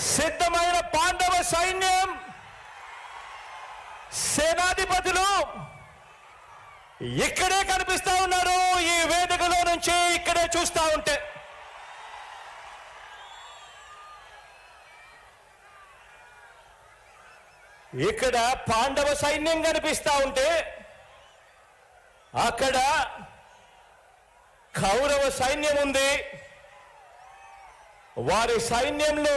సిద్ధమైన పాండవ సైన్యం సేనాధిపతులు ఇక్కడే కనిపిస్తా ఉన్నారు. ఈ వేదికలో నుంచి ఇక్కడే చూస్తా ఉంటే. ఇక్కడ పాండవ సైన్యం కనిపిస్తా ఉంటే అక్కడ కౌరవ సైన్యం ఉంది. వారి సైన్యంలో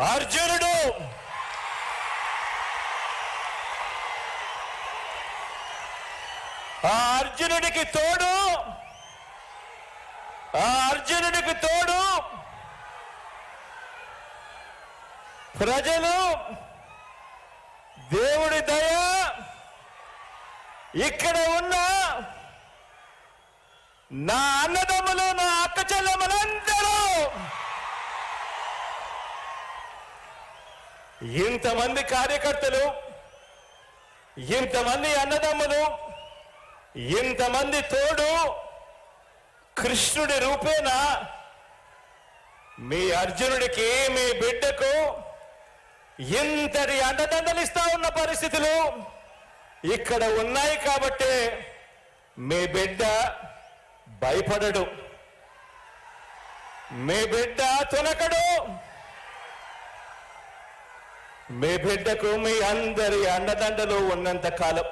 అర్జునుడు. ఆ అర్జునుడికి తోడు. ఆ అర్జునుడికి తోడు. ప్రజలు. దేవుడి దయ. ఇక్కడ ఉన్న నా అన్నదమ్ములు నా అక్క చెల్లెమ్మలందరూ ఇంతమంది కార్యకర్తలు ఇంతమంది అన్నదమ్ములు ఇంతమంది తోడు కృష్ణుడి రూపేనా మీ అర్జునుడికి మీ బిడ్డకు ఇంతటి అండదండలిస్తా ఉన్న పరిస్థితులు ఇక్కడ ఉన్నాయి కాబట్టి మీ బిడ్డ భయపడడు. మీ బిడ్డ తునకడు. మీ బిడ్డకు మీ అందరి అండదండలు ఉన్నంత కాలం.